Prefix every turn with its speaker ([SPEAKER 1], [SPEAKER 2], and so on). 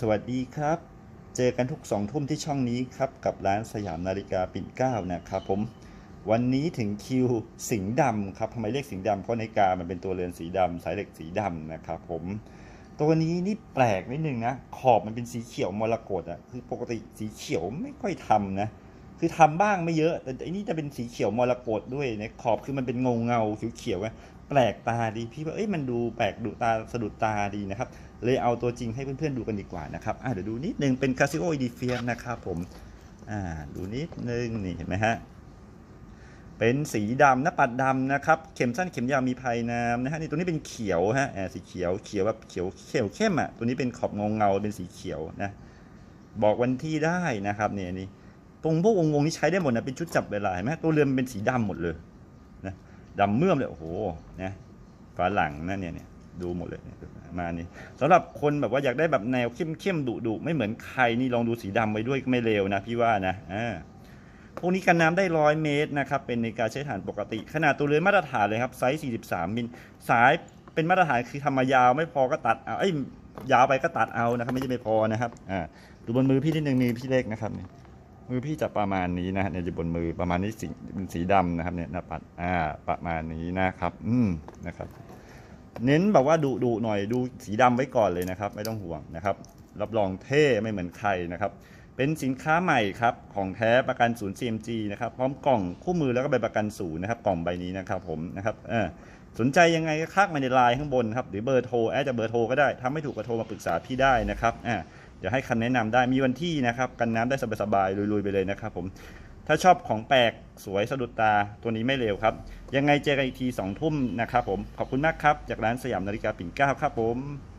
[SPEAKER 1] สวัสดีครับ เจอกันทุกสองทุ่มที่ช่องนี้ครับ กับร้านสยามนาฬิกาปิ่นเก้านะครับผม วันนี้ถึงคิวสิงห์ดำครับทำไมเรียกสิงห์ดำเพราะนาฬิกามันเป็นตัวเรือนสีดำสายเหล็กสีดำนะครับผม ตัวนี้นี่แปลกนิดนึงนะ ขอบมันเป็นสีเขียวมรกตอะคือปกติสีเขียวไม่ค่อยทำนะคือทำบ้างไม่เยอะ แต่อันนี้จะเป็นสีเขียวมรกตด้วยนะขอบคือมันเป็นเงาเงาๆเขียวๆนะ แปลกตาดีพี่ว่าเอ้ยมันดูแปลกดูตาสะดุดตาดีนะครับ เลยเอาตัวจริงให้เพื่อนๆดูกันดีกว่านะครับอะเดี๋ยวดูนิดนึงเป็น Casio e d f i a นะครับผมอ่าดูนิดนึงนี่เห็นไหมฮะเป็นสีดำหน้าปัดดำนะครับ เข็มสั้นเข็มยาวมีภายน้ำนะฮะนี่ตัวนี้เป็นเขียวฮะอ่าสีเขียวเขียวแบบเขียวเขียวเข้มอะตัวนี้เป็นขอบเงาเงาเป็นสีเขียวนะ บอกวันที่ได้นะครับเนี่ยนี่ตรงพวกวงวงๆนี้ใช้ได้หมดนะเป็นชุดจับเวลาเห็นไหมตัวเรือนมันเป็นสีดำหมดเลย ดำเมื่อมเลยโอ้โหนะฝาหลังนั่นเนี่ยเนี่ยดูหมดเลยเนี่ยมานี่สำหรับคนแบบว่าอยากได้แบบแนวเข้มเข้มดุดุไม่เหมือนใครนี่ลองดูสีดำไปด้วยก็ไม่เลวนะพี่ว่านะอ่าพวกนี้กันน้ำได้ร้อยเมตรนะครับ เป็นในการใช้ฐานปกติ ขนาดตัวเรือนมาตรฐานเลยครับไซส์ 43 มิลสายเป็นมาตรฐานคือทำมายาวไม่พอก็ตัดเอาเอ้ยยาวไปก็ตัดเอานะครับ ไม่ใช่ไม่พอนะครับอ่าดูบนมือพี่นิดนึงมือพี่เล็กนะครับเนี่ย มือพี่จะประมาณนี้นะฮะเนี่ยอยู่บนมือประมาณนี้สีเป็นสีดำนะครับเนี่ยหน้าปัดอ่าประมาณนี้นะครับ อืมนะครับ เน้นแบบว่าดุดุหน่อยดูสีดำไว้ก่อนเลยนะครับ ไม่ต้องห่วงนะครับ รับรองเท่ไม่เหมือนใครนะครับ เป็นสินค้าใหม่ครับของแท้ประกันศูนย์ CMG นะครับพร้อมกล่องคู่มือแล้วก็ใบประกันศูนย์นะครับ กล่องใบนี้นะครับ ผมนะครับเออสนใจยังไงก็คักมาในไลน์ข้างบนครับหรือเบอร์โทรแอดจะเบอร์โทรก็ได้ถ้าไม่ถูกก็โทรมาปรึกษาพี่ได้นะครับอ่า เดี๋ยวให้คำแนะนำได้มีวันที่นะครับ กันน้ำได้สบายๆลุยๆไปเลยนะครับผมถ้าชอบของแปลกสวยสะดุดตาตัวนี้ไม่เลวครับ ยังไงเจอกันอีกทีสองทุ่มนะครับผมขอบคุณมากครับ จากร้านสยามนาฬิกาปิ่นเก้าครับผม